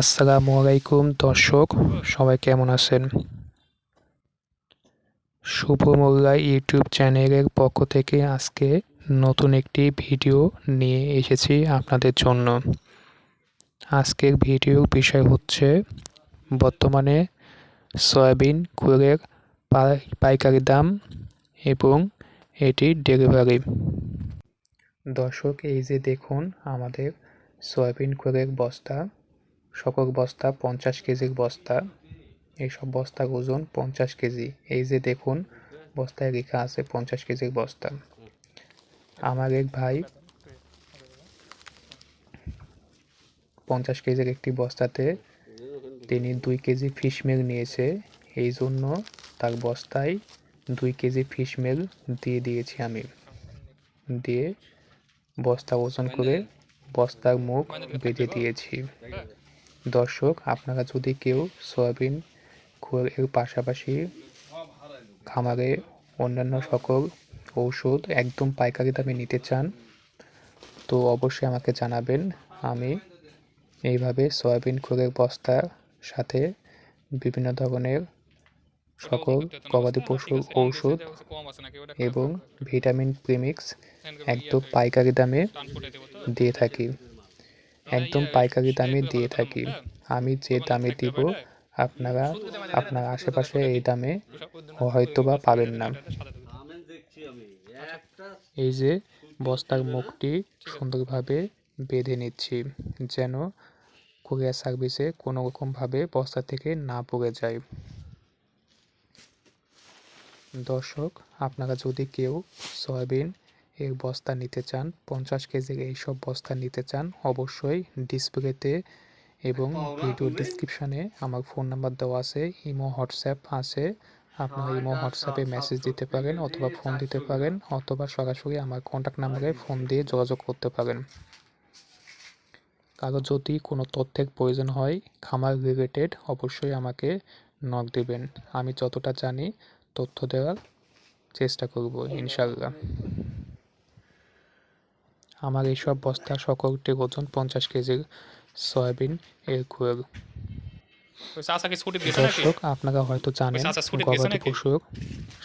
আসসালামু আলাইকুম দর্শক, সবাই কেমন আছেন? শুভ মোল্লা ইউটিউব চ্যানেলের পক্ষ থেকে আজকে নতুন একটি ভিডিও নিয়ে এসেছি আপনাদের জন্য। আজকের ভিডিওর বিষয় হচ্ছে, বর্তমানে সয়াবিন কুলের পাইকারি দাম এবং এটি ডেলিভারি। দর্শক, এই যে দেখুন আমাদের সয়াবিন কুলের বস্তা। সকল বস্তা, পঞ্চাশ কেজির বস্তা, এইসব বস্তার ওজন পঞ্চাশ কেজি। এই যে দেখুন, বস্তায় লেখা আছে পঞ্চাশ কেজির বস্তা। আমার এক ভাই পঞ্চাশ কেজির একটি বস্তাতে তিনি দুই কেজি ফিশ মিল নিয়েছে। এই জন্য তার বস্তায় দুই কেজি ফিশ মিল দিয়ে দিয়েছি আমি। দিয়ে বস্তা ওজন করে বস্তার মুখ বেঁধে দিয়েছি। দর্শক, আপনারা যদি কেউ সয়াবিন এর পাশাপাশি খামারে অন্যান্য সকল ঔষধ একদম পাইকারি দামে নিতে চান, তো অবশ্যই আমাকে জানাবেন। আমি এইভাবে সয়াবিন খোরের বস্তার সাথে বিভিন্ন ধরনের সকল গবাদি পশুর ঔষধ এবং ভিটামিন প্রিমিক্স একদম পাইকারি দামে দিয়ে থাকি। একদম পাইকারি দামে দিয়ে থাকি। আমি যে দামে দিব, আপনারা, আপনার আশেপাশে এই দামে হয়তো বা পাবেন না। এই যে বস্তার মুখটি সুন্দরভাবে বেঁধে নিচ্ছি, যেন কুরিয়ার সার্ভিসে কোনো রকমভাবে বস্তা থেকে না পড়ে যায়। দর্শক, আপনারা যদি কেউ সয়াবিন এর বস্তা নিতে চান পঞ্চাশ কেজির এইসব বস্তা নিতে চান অবশ্যই ডিসপ্লেতে এবং ভিডিও ডিসক্রিপশানে আমার ফোন নাম্বার দেওয়া আছে ইমো হোয়াটসঅ্যাপ আছে। আপনারা ইমো হোয়াটসঅ্যাপে মেসেজ দিতে পারেন অথবা ফোন দিতে পারেন অথবা সরাসরি আমার কন্ট্যাক্ট নাম্বারে ফোন দিয়ে যোগাযোগ করতে পারেন। কারও যদি কোনো তথ্যের প্রয়োজন হয় খামার রিলেটেড অবশ্যই আমাকে নক দেবেন। আমি যতটা জানি তথ্য দেওয়ার চেষ্টা করব ইনশাল্লাহ আমার এইসব বস্তা সকলটি ওজন পঞ্চাশ কেজির সয়াবিন এর কুয়েল দর্শক আপনারা হয়তো জানেন গবাদি পশুর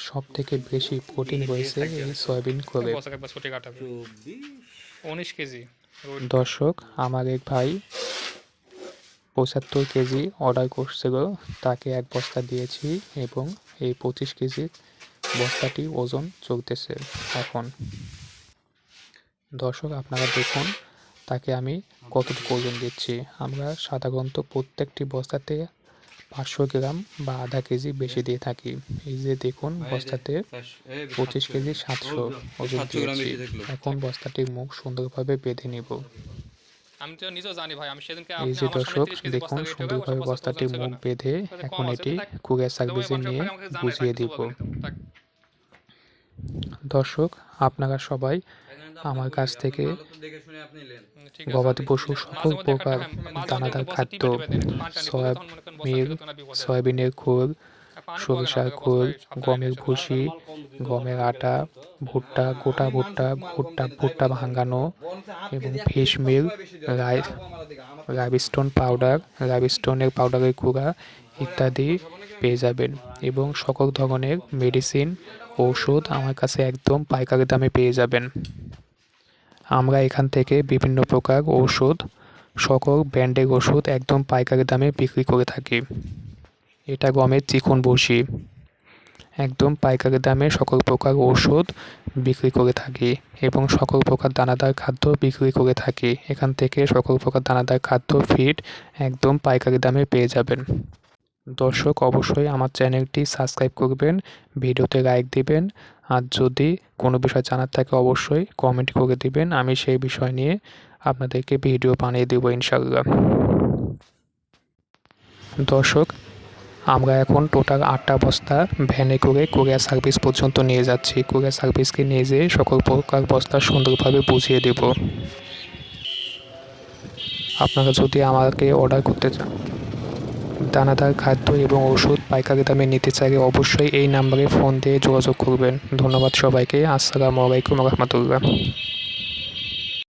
সব থেকে বেশি প্রোটিন রয়েছে এই সয়াবিন কুয়েলে উনিশ কেজি। দর্শক আমার এক ভাই পঁচাত্তর কেজি অর্ডার করছিল তাকে এক বস্তা দিয়েছি এবং এই পঁচিশ কেজির বস্তাটি ওজন চলতেছে এখন। দর্শক আপনারা দেখুন তাকে আমি কতটুকু ওজন দিচ্ছি। আমরা সাধারণত প্রত্যেকটি বস্তাতে পাঁচশো গ্রাম বা আধা কেজি বেশি দিয়ে থাকি। এই যে দেখুন বস্তাতে পঁচিশ কেজি সাতশো ওজন দিয়েছি। এখন বস্তাটির মুখ সুন্দরভাবে বেঁধে নিব। আমি তো নিজেও জানি ভাই আমি সেদিনকে এই যে দর্শক দেখুন সুন্দরভাবে বস্তাটির মুখ বেঁধে এখন এটি কুরিয়ার সার্ভিসে নিয়ে বুঝিয়ে দিব। দর্শক আপনারা সবাই আমার কাছ থেকে গবাদি পশু সকল প্রকার দানাদার খাদ্য সয়াবিন সয়াবিনের খোল সরিষার খোল গমের ভুসি গমের আটা ভুট্টা গোটা ভুট্টা ভুট্টা ভুট্টা ভাঙানো এবং ফিশ মিল রাইবিস্টোন পাউডার রাইবিস্টোনের পাউডারের কুড়া ইত্যাদি পেয়ে যাবেন এবং সকল ধরনের মেডিসিন ঔষধ আমার কাছে একদম পাইকারি দামে পেয়ে যাবেন। আমরা এখান থেকে বিভিন্ন প্রকার ঔষধ, সকল ব্র্যান্ডের ওষুধ একদম পাইকারি দামে বিক্রি করে থাকি। এটা গমের চিকন বসি একদম পাইকারি দামে সকল প্রকার ওষুধ বিক্রি করে থাকি এবং সকল প্রকার দানাদার খাদ্য বিক্রি করে থাকি। এখান থেকে সকল প্রকার দানাদার খাদ্য ফিড একদম পাইকারি দামে পেয়ে যাবেন। দর্শক, অবশ্যই আমার চ্যানেলটি সাবস্ক্রাইব করবেন, ভিডিওতে লাইক দিবেন, আর যদি কোনো বিষয় জানার থাকে অবশ্যই কমেন্ট করে দিবেন, আমি সেই বিষয় নিয়ে আপনাদেরকে ভিডিও বানিয়ে দেবো ইনশাল্লাহ দর্শক, আমরা এখন টোটাল আটটা বস্তা ভ্যানে করে কুরিয়ার সার্ভিস পর্যন্ত নিয়ে যাচ্ছি। কুরিয়ার সার্ভিসকে নিয়ে যেয়ে সকল প্রকার বস্তা সুন্দরভাবে বুঝিয়ে দেব। আপনারা যদি আমাকে অর্ডার করতে চান। দানাদার খাদ্য এবং ওষুধ পাইকারি দামে নিতে চাইলে অবশ্যই এই নাম্বারে ফোন দিয়ে যোগাযোগ করবেন। ধন্যবাদ সবাইকে। আসসালামু আলাইকুম রহমতুল্লাহ।